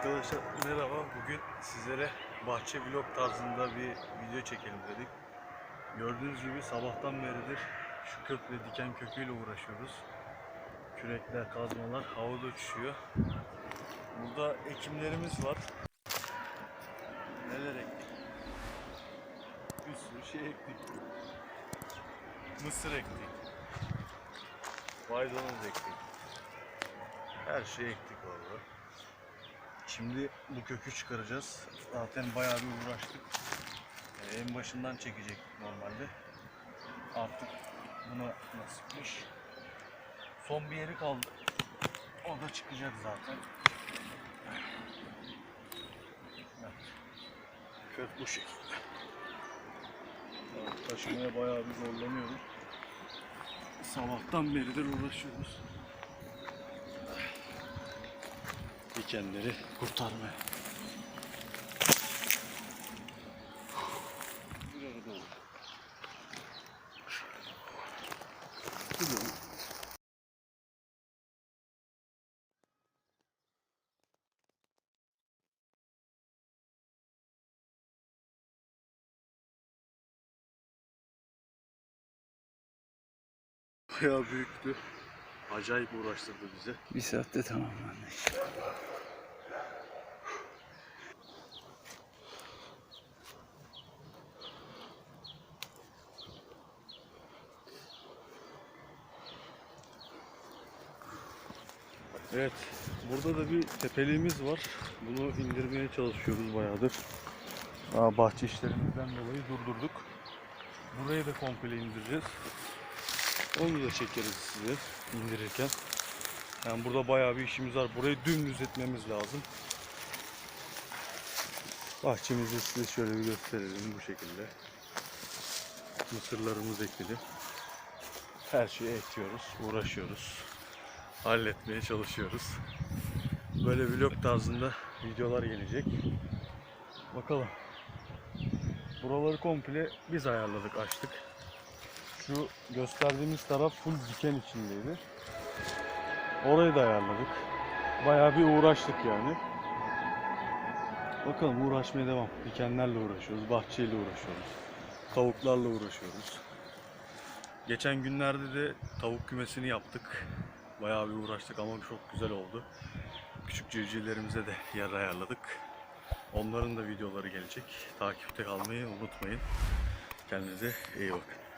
Arkadaşlar merhaba. Bugün sizlere bahçe vlog tarzında bir video çekelim dedik. Gördüğünüz gibi sabahtan beridir şu kökle diken köküyle uğraşıyoruz. Kürekler, kazmalar havada uçuşuyor. Burada ekimlerimiz var. Neler ektik? Bir sürü şey ektik. Mısır ektik. Maydanoz ektik. Her şeyi ektik orada. Şimdi bu kökü çıkaracağız. Zaten bayağı bir uğraştık. Ee, en başından çekecektik normalde. Artık buna nasipmiş. Son bir yeri kaldı. O da çıkacak zaten. Evet. Kök bu şekilde. Taşımaya bayağı bir zorlanıyorum. Sabahtan beridir uğraşıyoruz. Dikenleri kurtarmaya. Bayağı büyüktü. Acayip uğraştırdı bizi. Bir saatte tamamlandı. Evet, burada da bir tepeliğimiz var. Bunu indirmeye çalışıyoruz bayağıdır. Aa, bahçe işlerimizden dolayı durdurduk. Burayı da komple indireceğiz. Onu da çekeriz size indirirken. Yani burada bayağı bir işimiz var. Burayı dümdüz etmemiz lazım. Bahçemizi size şöyle bir gösterelim bu şekilde. Mısırlarımız ekili. Her şeyi ekiyoruz, uğraşıyoruz halletmeye çalışıyoruz. Böyle vlog tarzında videolar gelecek. Bakalım. Buraları komple biz ayarladık, açtık. Şu gösterdiğimiz taraf full diken içindeydi. Orayı da ayarladık. Bayağı bir uğraştık yani. Bakalım uğraşmaya devam. Dikenlerle uğraşıyoruz, bahçeyle uğraşıyoruz. Tavuklarla uğraşıyoruz. Geçen günlerde de tavuk kümesini yaptık. Bayağı bir uğraştık ama çok güzel oldu. Küçük civcivlerimize de yer ayarladık. Onların da videoları gelecek. Takipte kalmayı unutmayın. Kendinize iyi bakın.